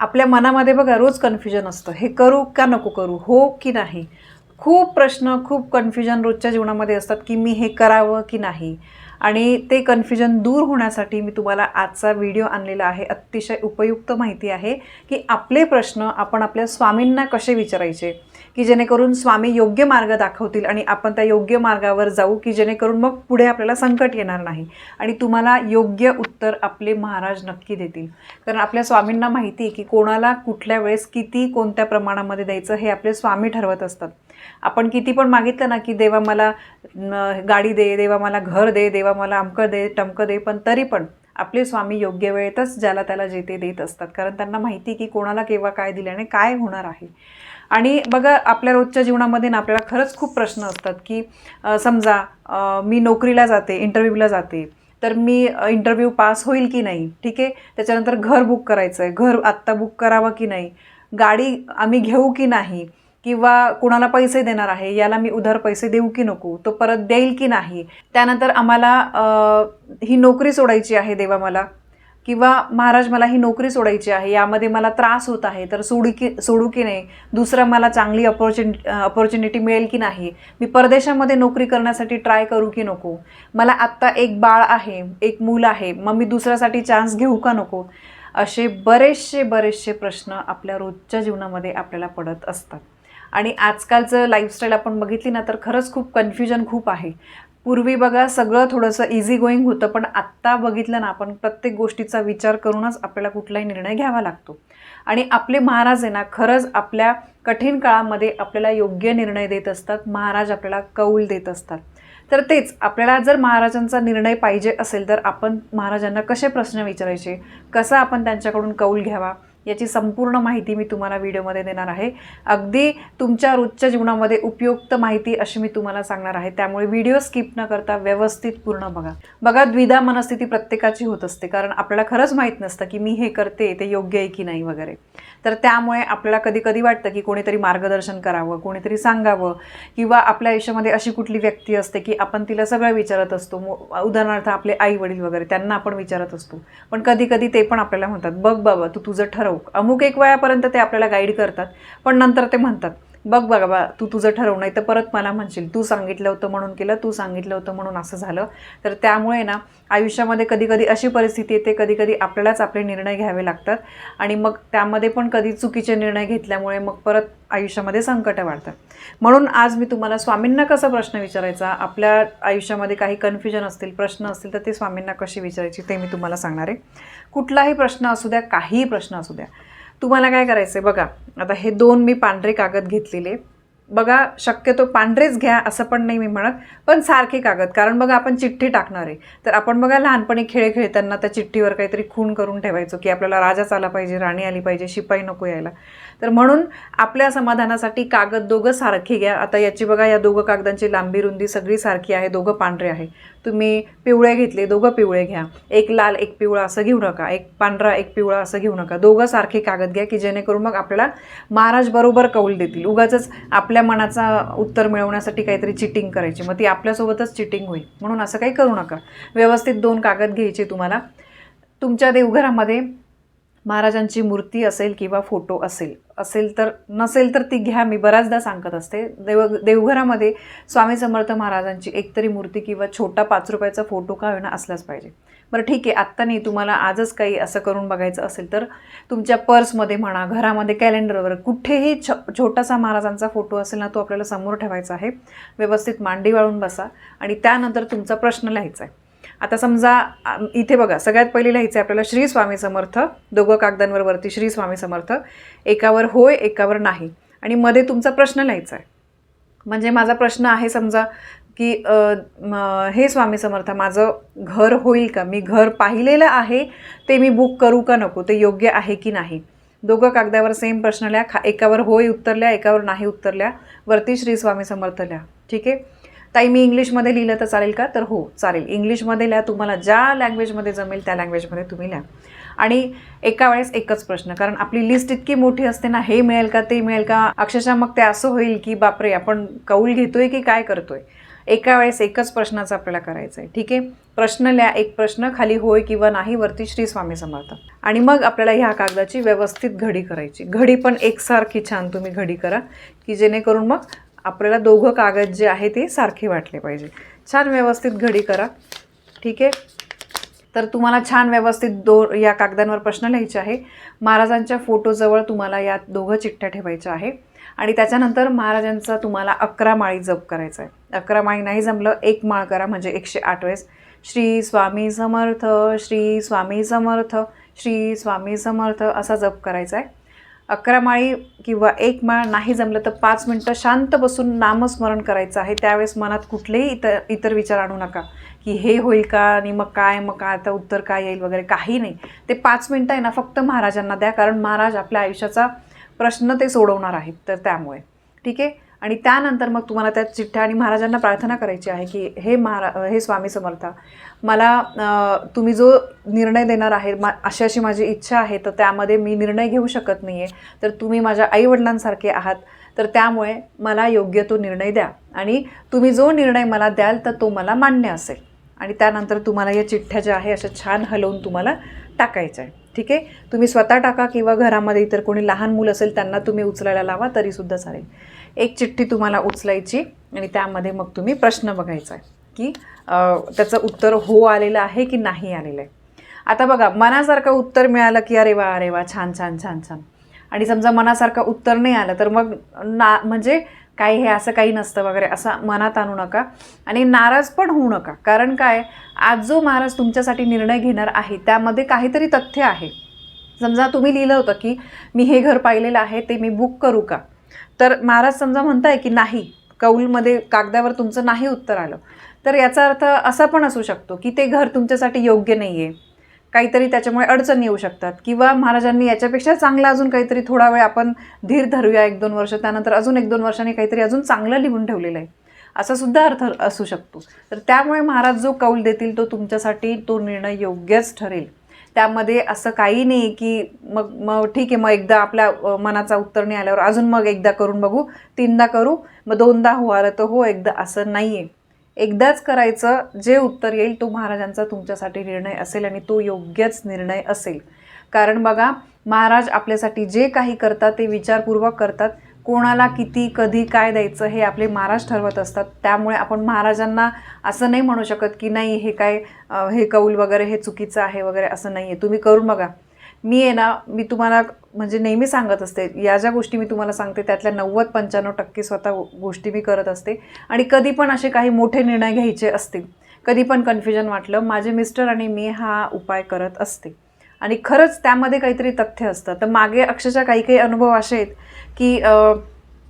आपल्या मनामध्ये बघा रोज कन्फ्युजन असतं. हे करू का नको करू? हो की नाही? खूप प्रश्न खूप कन्फ्युजन रोजच्या जीवनामध्ये असतात की मी हे करावं की नाही? आणि ते कन्फ्युजन दूर होण्यासाठी मी तुम्हाला आजचा व्हिडिओ आणलेला आहे. अतिशय उपयुक्त माहिती आहे की आपले प्रश्न आपण आपल्या स्वामींना कसे विचारायचे? की जेणेकरून स्वामी योग्य मार्ग दाखवतील आणि आपण त्या योग्य मार्गावर जाऊ की जेणेकरून मग पुढे आपल्याला संकट येणार नाही. आणि तुम्हाला योग्य उत्तर आपले महाराज नक्की देतील. कारण आपल्या स्वामींना माहिती आहे की कोणाला कुठल्या वेळेस किती कोणत्या प्रमाणामध्ये द्यायचं हे आपले स्वामी ठरवत असतात. आपण किती पण मागितलं ना की देवा मला गाडी दे देवा मला घर दे देवा मला अमकं दे टमकं दे पण तरी पण आपले स्वामी योग्य वेळेतच ज्याला त्याला जे ते देत असतात. कारण त्यांना माहिती आहे की कोणाला केव्हा काय दिल्याने काय होणार आहे. आणि बघा आपल्या रोजच्या जीवनामध्ये ना आपल्याला खरंच खूप प्रश्न असतात की समजा मी नोकरीला जाते इंटरव्ह्यूला जाते तर मी इंटरव्ह्यू पास होईल की नाही? ठीक आहे? त्याच्यानंतर घर बुक करायचं आहे घर आत्ता बुक करावं की नाही? गाडी आम्ही घेऊ की नाही? किंवा कुणाला पैसे देणार आहे? याला मी उधार पैसे देऊ की नको? तो परत देईल की नाही? त्यानंतर आम्हाला ही नोकरी सोडायची आहे देवा मला. किंवा महाराज मला ही नोकरी सोडायची आहे यामध्ये मला त्रास होत आहे तर सोडू की सोडू की नाही? दुसरं मला चांगली अपॉर्च्युनि अपॉर्च्युनिटी मिळेल की नाही? मी परदेशामध्ये नोकरी करण्यासाठी ट्राय करू की नको? मला आत्ता एक बाळ आहे एक मूल आहे मग मी दुसऱ्यासाठी चान्स घेऊ का नको? असे बरेचसे बरेचसे प्रश्न आपल्या रोजच्या जीवनामध्ये आपल्याला पडत असतात. आणि आजकालचं लाईफस्टाईल आपण बघितली ना तर खरंच खूप कन्फ्युजन खूप आहे. पूर्वी बघा सगळं थोडंसं इझी गोईंग होतं पण आत्ता बघितलं ना आपण प्रत्येक गोष्टीचा विचार करूनच आपल्याला कुठलाही निर्णय घ्यावा लागतो. आणि आपले महाराज आहे ना खरंच आपल्या कठीण काळामध्ये आपल्याला योग्य निर्णय देत असतात महाराज आपल्याला कौल देत असतात. तर तेच आपल्याला जर महाराजांचा निर्णय पाहिजे असेल तर आपण महाराजांना कसे प्रश्न विचारायचे? कसा आपण त्यांच्याकडून कौल घ्यावा? याची संपूर्ण माहिती मी तुम्हाला व्हिडिओमध्ये देणार आहे. अगदी तुमच्या रोजच्या जीवनामध्ये उपयुक्त माहिती अशी मी तुम्हाला सांगणार आहे. त्यामुळे व्हिडिओ स्किप न करता व्यवस्थित पूर्ण बघा. बघा द्विधा मनस्थिती प्रत्येकाची होत असते. कारण आपल्याला खरंच माहीत नसतं की मी हे करते ते योग्य आहे की नाही वगैरे. तर त्यामुळे आपल्याला कधी कधी वाटतं की कोणीतरी मार्गदर्शन करावं कोणीतरी सांगावं किंवा आपल्या आयुष्यामध्ये अशी कुठली व्यक्ती असते की आपण तिला सगळं विचारत असतो. उदाहरणार्थ आपले आई वडील वगैरे त्यांना आपण विचारत असतो. पण कधी कधी ते पण आपल्याला म्हणतात बघ बाबा तू तुझं ठरव. अमुक एक वयापर्यंत ते आपल्याला गाईड करतात पण नंतर ते म्हणतात. बघ बघा बा तू तुझं ठरवणं आहे तर परत मला म्हणशील तू सांगितलं होतं म्हणून केलं तू सांगितलं होतं म्हणून असं झालं. तर त्यामुळे ना आयुष्यामध्ये कधी कधी अशी परिस्थिती येते कधी कधी आपल्यालाच आपले निर्णय घ्यावे लागतात. आणि मग त्यामध्ये पण कधी चुकीचे निर्णय घेतल्यामुळे मग परत आयुष्यामध्ये संकटं वाढतात. म्हणून आज मी तुम्हाला स्वामींना कसा प्रश्न विचारायचा आपल्या आयुष्यामध्ये काही कन्फ्युजन असतील प्रश्न असतील तर ते स्वामींना कशी विचारायची ते मी तुम्हाला सांगणार आहे. कुठलाही प्रश्न असू द्या काहीही प्रश्न असू द्या तुम्हाला काय करायचं आहे बघा आता हे दोन मी पांढरे कागद घेतलेले. बघा शक्यतो पांढरेच घ्या असं पण नाही मी म्हणत पण सारखे कागद. कारण बघा आपण चिठ्ठी टाकणार आहे. तर आपण बघा लहानपणी खेळ खेळताना त्या चिठ्ठीवर काहीतरी खून करून ठेवायचो की आपल्याला राजाच आला पाहिजे राणी आली पाहिजे शिपाई नको यायला. तर म्हणून आपल्या समाधानासाठी कागद दोघं सारखे घ्या. आता याची बघा या दोघं कागदांची लांबी रुंदी सगळी सारखी आहे दोघं पांढरे आहे. तुम्ही पिवळे घेतले दोघं पिवळे घ्या. एक लाल एक पिवळा असं घेऊ नका. एक पांढरा एक पिवळा असं घेऊ नका. दोघं सारखे कागद घ्या की जेणेकरून मग आपल्याला महाराज बरोबर कौल देतील. उगाच आपल्या मनाचा उत्तर मिळवण्यासाठी काहीतरी चिटिंग करायची. मग ती आपल्यासोबतच चिटिंग होईल. म्हणून असं काही करू नका. व्यवस्थित दोन कागद घ्यायचे तुम्हाला. तुमच्या देवघरामध्ये महाराजांची मूर्ती असेल किंवा फोटो असेल. असेल तर नसेल तर ती घ्या. मी बऱ्याचदा सांगत असते. देव देवघरामध्ये स्वामी समर्थ महाराजांची एकतरी मूर्ती किंवा छोटा पाच रुपयाचा फोटो का होईना असलाच पाहिजे. बरं ठीक आहे. आत्ता नाही तुम्हाला आजच काही असं करून बघायचं असेल तर तुमच्या पर्समध्ये म्हणा घरामध्ये कॅलेंडरवर कुठेही छ छोटासा महाराजांचा फोटो असेल ना तो आपल्याला समोर ठेवायचा आहे. व्यवस्थित मांडी वाळून बसा आणि त्यानंतर तुमचा प्रश्न लिहायचा आहे. आता समजा इथे बघा सगळ्यात पहिले लिहायचं आहे आपल्याला श्री स्वामी समर्थ दोघं कागदांवर वरती श्री स्वामी समर्थ एकावर होय एकावर नाही. आणि मध्ये तुमचा प्रश्न लिहायचा आहे. म्हणजे माझा प्रश्न आहे समजा की हे स्वामी समर्थ माझं घर होईल का? मी घर पाहिलेलं आहे ते मी बुक करू का नको? ते योग्य आहे की नाही? दोघं कागदावर सेम प्रश्न लिहा खा एकावर होय उत्तरल्या एकावर नाही उत्तरल्या वरती श्री स्वामी समर्थ लिहा. ठीक आहे? ताई मी इंग्लिशमध्ये लिहिलं तर चालेल का? तर हो चालेल. इंग्लिशमध्ये लिहा तुम्हाला ज्या लँग्वेजमध्ये जमेल त्या लँग्वेजमध्ये तुम्ही लिहा. आणि एका वेळेस एकच प्रश्न कारण आपली लिस्ट इतकी मोठी असते ना हे मिळेल का ते मिळेल का? अक्षरशः मग ते असं होईल की बापरे आपण कौल घेतोय की काय करतोय? एका वेळेस एकच प्रश्नाचं आपल्याला करायचं आहे. ठीक आहे? प्रश्न लिहा एक प्रश्न खाली होय किंवा नाही वरती श्री स्वामी समर्थ. आणि मग आपल्याला ह्या कागदाची व्यवस्थित घडी करायची. घडी पण एकसारखी छान तुम्ही घडी करा की जेणेकरून मग आपल्याला दोघं कागद जे आहे ते सारखे वाटले पाहिजे. छान व्यवस्थित घडी करा. ठीक आहे? तर तुम्हाला छान व्यवस्थित दो या कागदांवर प्रश्न लिहायचे आहे. महाराजांच्या फोटोजवळ तुम्हाला या दोघं चिठ्ठ्या ठेवायच्या आहे. आणि त्याच्यानंतर महाराजांचा तुम्हाला अकरा माळी जप करायचा आहे. अकरा माळी नाही जमलं एक माळ करा म्हणजे एकशे आठ वेळेस. श्री स्वामी समर्थ श्री स्वामी समर्थ श्री स्वामी समर्थ असा जप करायचा आहे. अकरा माळी किंवा एक माळ नाही जमलं तर पाच मिनटं शांत बसून नामस्मरण करायचं आहे. त्यावेळेस मनात कुठलेही इतर इतर विचार आणू नका. की हे होईल का आणि मग काय मग काय आता उत्तर काय येईल वगैरे काही नाही. ते पाच मिनटं आहे ना फक्त महाराजांना द्या. कारण महाराज आपल्या आयुष्याचा प्रश्न ते सोडवणार आहेत तर त्यामुळे. ठीक आहे? आणि त्यानंतर मग तुम्हाला त्या चिठ्ठ्या आणि महाराजांना प्रार्थना करायची आहे की हे महारा हे स्वामी समर्था मला तुम्ही जो निर्णय देणार आहे मा अशी अशी माझी इच्छा आहे तर त्यामध्ये मी निर्णय घेऊ शकत नाही आहे तर तुम्ही माझ्या आईवडिलांसारखे आहात तर त्यामुळे मला योग्य तो निर्णय द्या. आणि तुम्ही जो निर्णय मला द्याल तर तो मला मान्य असेल. आणि त्यानंतर तुम्हाला या चिठ्ठ्या ज्या आहे अशा छान हलवून तुम्हाला टाकायच्या आहे. ठीक आहे? तुम्ही स्वतः टाका किंवा घरामध्ये इतर कोणी लहान मूल असेल त्यांना तुम्ही उचलायला लावा तरीसुद्धा चालेल. एक चिठ्ठी तुम्हाला उचलायची आणि त्यामध्ये मग तुम्ही प्रश्न बघायचा आहे की त्याचं उत्तर हो आलेलं आहे की नाही आलेलं आहे. आता बघा मनासारखं उत्तर मिळालं की अरे वा अरे वा छान छान छान छान. आणि समजा मनासारखं उत्तर नाही आलं तर मग ना म्हणजे काय हे असं काही नसतं वगैरे असं मनात आणू नका. आणि नाराज पण होऊ नका. कारण काय? आज जो महाराज तुमच्यासाठी निर्णय घेणार आहे त्यामध्ये काहीतरी तथ्य आहे. समजा तुम्ही लिहिलं होतं की मी हे घर पाहिलेलं आहे ते मी बुक करू का? तर महाराज समजा म्हणताय की नाही कौलमध्ये कागदावर तुमचं नाही उत्तर आलं. तर याचा अर्थ असा पण असू शकतो की ते घर तुमच्यासाठी योग्य नाही आहे काहीतरी त्याच्यामुळे अडचणी येऊ शकतात. किंवा महाराजांनी याच्यापेक्षा चांगला अजून काहीतरी थोडा वेळ आपण धीर धरूया एक दोन वर्ष. त्यानंतर अजून एक दोन वर्षांनी काहीतरी अजून चांगलं लिहून ठेवलेलं आहे. असा सुद्धा अर्थ असू शकतो. तर त्यामुळे महाराज जो कौल देतील तो तुमच्यासाठी तो निर्णय योग्यच ठरेल. त्यामध्ये असं काही नाही की मग मग ठीक आहे मग एकदा आपल्या मनाचा उत्तर नाही आल्यावर अजून मग एकदा करून बघू तीनदा करू मग दोनदा हो आलं तर हो एकदा असं नाही आहे एकदाच करायचं जे उत्तर येईल तो महाराजांचा तुमच्यासाठी निर्णय असेल आणि तो योग्यच निर्णय असेल. कारण बघा महाराज आपल्यासाठी जे काही करतात ते विचारपूर्वक करतात. कोणाला किती कधी काय द्यायचं हे आपले महाराज ठरवत असतात. त्यामुळे आपण महाराजांना असं नाही म्हणू शकत की नाही हे काय हे कौल वगैरे हे चुकीचं आहे वगैरे असं नाही आहे तुम्ही करून बघा. मी आहे ना मी तुम्हाला म्हणजे नेहमी सांगत असते या ज्या गोष्टी मी तुम्हाला सांगते त्यातल्या नव्वद पंच्याण्णव टक्के स्वतः गोष्टी मी करत असते. आणि कधी पण असे काही मोठे निर्णय घ्यायचे असतील कधी पण कन्फ्युजन वाटलं माझे मिस्टर आणि मी हा उपाय करत असते. आणि खरंच त्यामध्ये काहीतरी तथ्य असतं. तर मागे अक्षरशः काही काही अनुभव असे आहेत की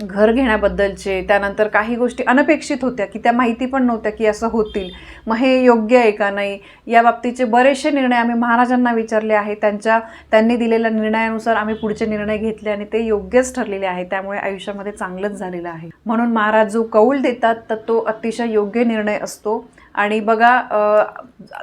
घर घेण्याबद्दलचे त्यानंतर काही गोष्टी अनपेक्षित होत्या की त्या माहिती पण नव्हत्या की असं होतील. मग हे योग्य आहे का नाही? या बाबतीचे बरेचसे निर्णय आम्ही महाराजांना विचारले आहे त्यांच्या त्यांनी दिलेल्या निर्णयानुसार आम्ही पुढचे निर्णय घेतले आणि ते योग्यच ठरलेले आहे त्यामुळे आयुष्यामध्ये चांगलंच झालेलं आहे. म्हणून महाराज जो कौल देतात तर तो अतिशय योग्य निर्णय असतो. आणि बघा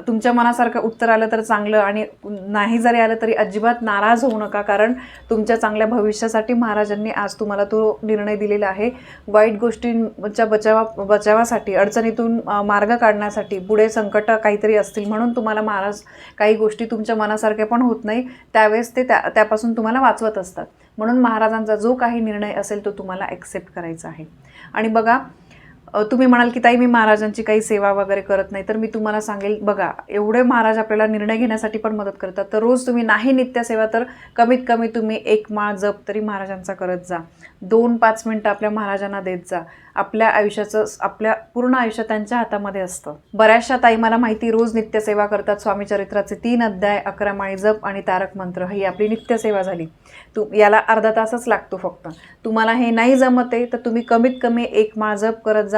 तुमच्या मनासारखं उत्तर आलं तर चांगलं आणि नाही जरी आलं तरी अजिबात नाराज होऊ नका कारण तुमच्या चांगल्या भविष्यासाठी महाराजांनी आज तुम्हाला तो निर्णय दिलेला आहे. वाईट गोष्टींच्या बचावा बचावासाठी अडचणीतून मार्ग काढण्यासाठी पुढे संकट काहीतरी असतील म्हणून तुम्हाला महाराज काही गोष्टी तुमच्या मनासारख्या पण होत नाही. त्यावेळेस ते त्या त्यापासून तुम्हाला वाचवत असतात. म्हणून महाराजांचा जो काही निर्णय असेल तो तुम्हाला ॲक्सेप्ट करायचा आहे. आणि बघा तुम्ही म्हणाल की ताई मी महाराजांची काही सेवा वगैरे करत नाही. तर मी तुम्हाला सांगेल बघा एवढे महाराज आपल्याला निर्णय घेण्यासाठी पण मदत करतात. तर रोज तुम्ही नाही नित्यसेवा तर कमीत कमी तुम्ही एक माळ जप तरी महाराजांचा करत जा. दोन पाच मिनटं आपल्या महाराजांना देत जा. आपल्या आयुष्याचं आपल्या पूर्ण आयुष्य त्यांच्या हातामध्ये असतं. बऱ्याचशा ताई मला माहिती रोज नित्यसेवा करतात स्वामी चरित्राचे तीन अध्याय अकरा माळी जप आणि तारक मंत्र. ही आपली नित्यसेवा झाली. तू याला अर्धा तासच लागतो फक्त. तुम्हाला हे नाही जमत आहे तर तुम्ही कमीत कमी एक माळ जप करत जा.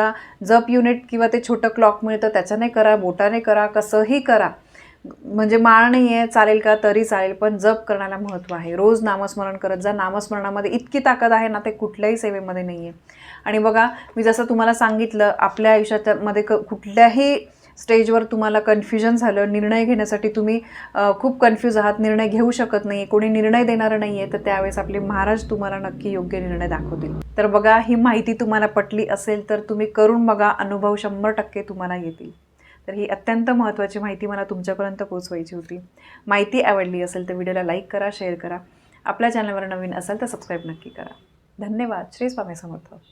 जप युनिट किंवा ते छोटं क्लॉक मिळतं त्याच्याने करा बोटाने करा कसंही करा. म्हणजे माळ नाही आहे चालेल का? तरी चालेल पण जप करण्याला महत्त्व आहे. रोज नामस्मरण करत जा. नामस्मरणामध्ये इतकी ताकद आहे ना ते कुठल्याही सेवेमध्ये नाही आहे आणि बघा मी जसं तुम्हाला सांगितलं आपल्या आयुष्यामध्ये क कुठल्याही स्टेजवर तुम्हाला कन्फ्युजन झालं निर्णय घेण्यासाठी तुम्ही खूप कन्फ्यूज आहात निर्णय घेऊ शकत नाही कोणी निर्णय देणारं नाही आहे तर त्यावेळेस आपले महाराज तुम्हाला नक्की योग्य निर्णय दाखवतील. तर बघा ही माहिती तुम्हाला पटली असेल तर तुम्ही करून बघा अनुभव शंभर टक्के तुम्हाला येतील. तर ही अत्यंत महत्त्वाची माहिती मला तुमच्यापर्यंत पोहोचवायची होती. माहिती आवडली असेल तर व्हिडिओला लाईक करा शेअर करा. आपल्या चॅनलवर नवीन असाल तर सबस्क्राईब नक्की करा. धन्यवाद. श्री स्वामी समर्थ.